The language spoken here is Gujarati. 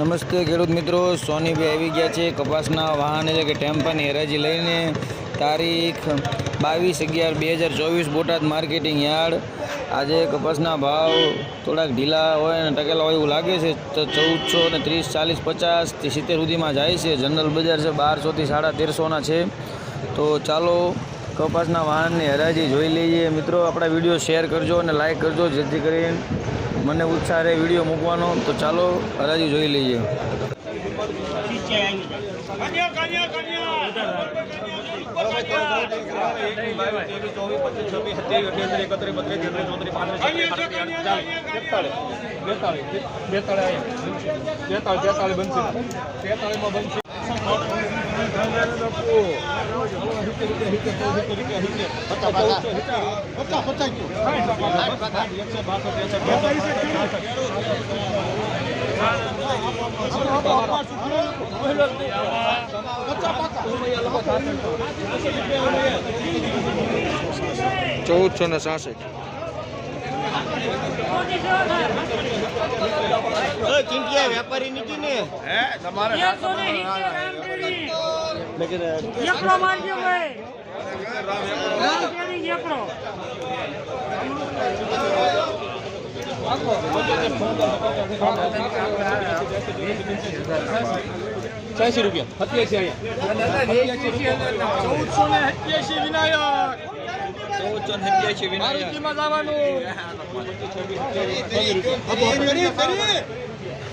નમસ્તે ખેડૂત મિત્રો, સોનીભાઈ આવી ગયા છે કપાસના વાહન એટલે કે ટેમ્પાની હરાજી લઈને. તારીખ બાવીસ અગિયાર બે હજાર ચોવીસ બોટાદ માર્કેટિંગ યાર્ડ. આજે કપાસના ભાવ થોડાક ઢીલા હોય અને ટકેલા હોય એવું લાગે છે. તો ચૌદસો ને ત્રીસ, ચાલીસ પચાસથી સિત્તેર સુધીમાં જાય છે. જનરલ બજાર છે બારસોથી સાડા તેરસોના છે. તો ચાલો કપાસના વાહનની હરાજી જોઈ લઈએ. મિત્રો, આપણા વીડિયો શેર કરજો અને લાઈક કરજો. જેથી કરીને મને ઉત્સાહ રહે વીડિયો મૂકવાનો તો ચાલો હરાજી જોઈ લઈએ. ચૌદસો ને સાસઠ. વેપારી નીતિ ને એકસો સિત્તેર રામદેવી. એકલો મારજો ભાઈ રામદેવી એકલો. છ્યાસી રૂપિયા. સત્યાસી ચૌદસો ને સત્યાસી વિનાયક. ચૌદસો ને સત્યાસી વિનાયક. જવાનું.